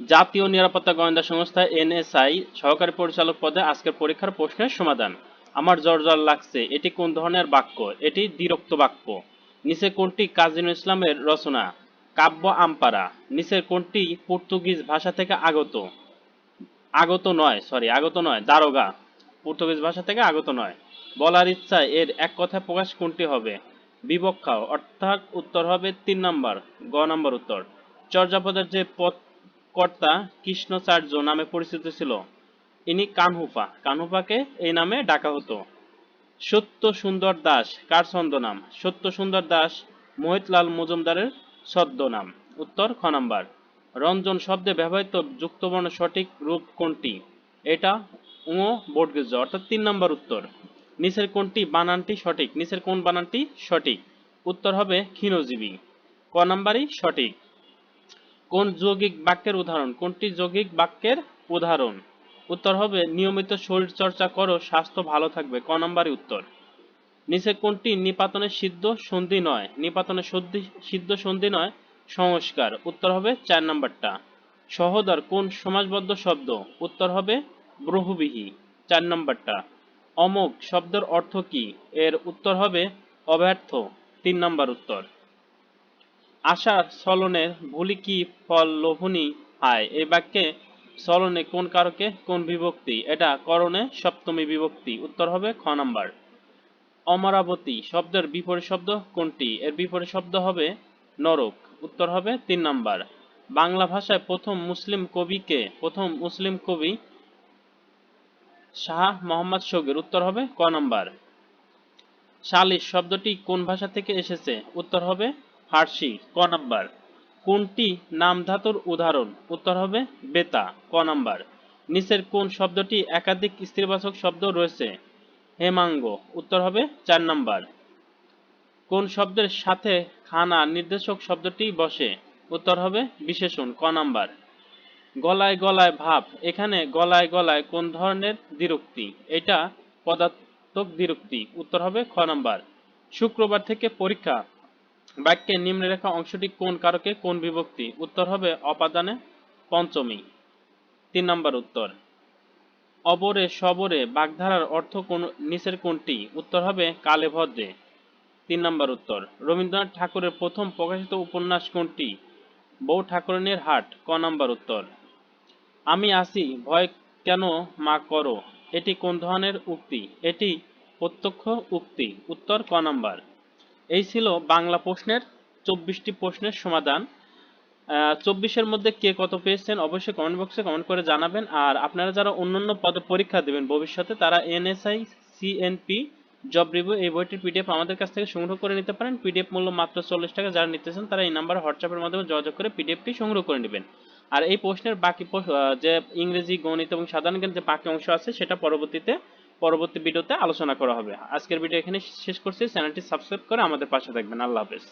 জাতীয় নিরাপত্তা গোয়েন্দা সংস্থা এনএসআই সহকারী পরিচালক পদে আজকের পরীক্ষার প্রশ্নের সমাধান। আমার জ্বর জ্বর লাগছে, এটি কোন ধরনের বাক্য? এটি দ্বিরক্ত বাক্য। নিচে কোনটি কাজী ইসলামের রচনা? কাব্য আমপারা নিচের কোনটি পর্তুগিজ ভাষা থেকে আগত? আগত নয় সরি আগত নয়, দারোগা। পর্তুগিজ ভাষা থেকে আগত নয়। বলার ইচ্ছা, এর এক কথায় প্রকাশ কোনটি হবে? বিবক্ষা অর্থাৎ উত্তর হবে তিন নম্বর, গ নম্বর উত্তর। চর্যাপদের যে পদ কর্তা কৃষ্ণচার্য নামে পরিচিত ছিল। ইনি কানহুপা কানহুপাকে এই নামে ডাকা হতো। সত্য সুন্দর দাস, কার ছদ্মনাম সত্য সুন্দর দাস মোহিতলাল মজুমদারের ছদ্মনাম উত্তর খ নাম্বার। রঞ্জন শব্দে ব্যবহৃত যুক্তবর্ণ সঠিক রূপ কোনটি? এটা ও বটগেজ অর্থাৎ তিন নম্বর উত্তর। নিচের কোনটি বানানটি সঠিক? নিচের কোন বানানটি সঠিক? উত্তর হবে ক্ষীণজীবী। ক নাম্বারই সঠিক। কোন যৌগিক বাক্যের উদাহরণ? কোনটি যৌগিক বাক্যের উদাহরণ? উত্তর হবে, নিয়মিত শরীর চর্চা করো, স্বাস্থ্য ভালো থাকবে। ক নাম্বারই উত্তর। নিচে কোনটি? নিপাতনের সিদ্ধ সন্ধি নয়। নিপাতনের সন্ধি সিদ্ধ সন্ধি নয়, সংস্কার। উত্তর হবে, চার নম্বরটা। সহদর, কোন সমাজবদ্ধ শব্দ? উত্তর হবে বহুবিহী চার নম্বরটা। অমোঘ, শব্দের অর্থ কি? এর উত্তর হবে, অব্যর্থ। তিন নম্বর উত্তর। আশার চলনে ভুলি কি ফল লোভনী হায়? এই বাক্যে চলনে কোন কারকে? কোন বিভক্তি? এটা করণে সপ্তমী বিভক্তি। উত্তর হবে খ নাম্বার। অমরাবতী শব্দের বিপরীত শব্দ কোনটি? এর বিপরীত শব্দ হবে নরক। উত্তর হবে তিন নাম্বার। বাংলা ভাষায় প্রথম মুসলিম কবিকে প্রথম মুসলিম কবি শাহ মোহাম্মদ শগির উত্তর হবে ক নাম্বার। সালিশ শব্দটি কোন ভাষা থেকে এসেছে? উত্তর হবে ফার্সি, ক নাম্বার। কোনটি নাম ধাতুর উদাহরণ? উত্তর হবে বেতা, ক নাম্বার। নিচের কোন শব্দটি একাধিক স্ত্রীবাচক শব্দ রয়েছে? হেমাঙ্গ, উত্তর হবে চার নাম্বার। কোন শব্দের সাথে খানা নির্দেশক শব্দটি বসে? উত্তর হবে বিশেষণ, ক নাম্বার। গলায় গলায় ভাব, এখানে গলায় গলায় কোন ধরনের দ্বিরুক্তি? এটা পদার্থক দ্বিরুক্তি, উত্তর হবে খ নাম্বার। শুক্রবার থেকে পরীক্ষা বাক্যের নিম্নরেখা অংশটি কোন কারকে, কোন বিভক্তি? উত্তর হবে অপাদানে পঞ্চমী। তিন নম্বর উত্তর। অবরে সবরে বাগধারার অর্থ কোন, নিচের কোনটি? উত্তর হবে কালে ভদ্রে তিন নম্বর উত্তর। রবীন্দ্রনাথ ঠাকুরের প্রথম প্রকাশিত উপন্যাস কোনটি? বউ ঠাকুরানীর হাট। ক নম্বর উত্তর। আমি আসি, ভয় কেন মা করো? এটি কোন ধরনের উক্তি? এটি প্রত্যক্ষ উক্তি। উত্তর ক নাম্বার। এই ছিল বাংলা প্রশ্নের চব্বিশটি প্রশ্নের সমাধান। চব্বিশের মধ্যে কে কত পেয়েছেন অবশ্যই কমেন্ট বক্সে কমেন্ট করে জানাবেন। আর আপনারা যারা অন্যান্য পদে পরীক্ষা দেবেন ভবিষ্যতে, তারা এনএসআই সিএনপি জব রিভিউ এই বইটির পিডিএফ আমাদের কাছ থেকে সংগ্রহ করে নিতে পারেন। পিডিএফ মূল্য মাত্র চল্লিশ টাকা, যারা নিতেছেন তারা এই নাম্বার হোয়াটসঅ্যাপের মাধ্যমে যোগাযোগ করে পিডিএফটি সংগ্রহ করে নেবেন। আর এই প্রশ্নের বাকি যে ইংরেজি, গণিত এবং সাধারণ জ্ঞান যে বাকি অংশ আছে, সেটা পরবর্তীতে পরবর্তী ভিডিওতে আলোচনা করা হবে। আজকের ভিডিও এখানে শেষ করছি। চ্যানেলটি সাবস্ক্রাইব করে আমাদের পাশে থাকবেন। আল্লাহ হাফেজ।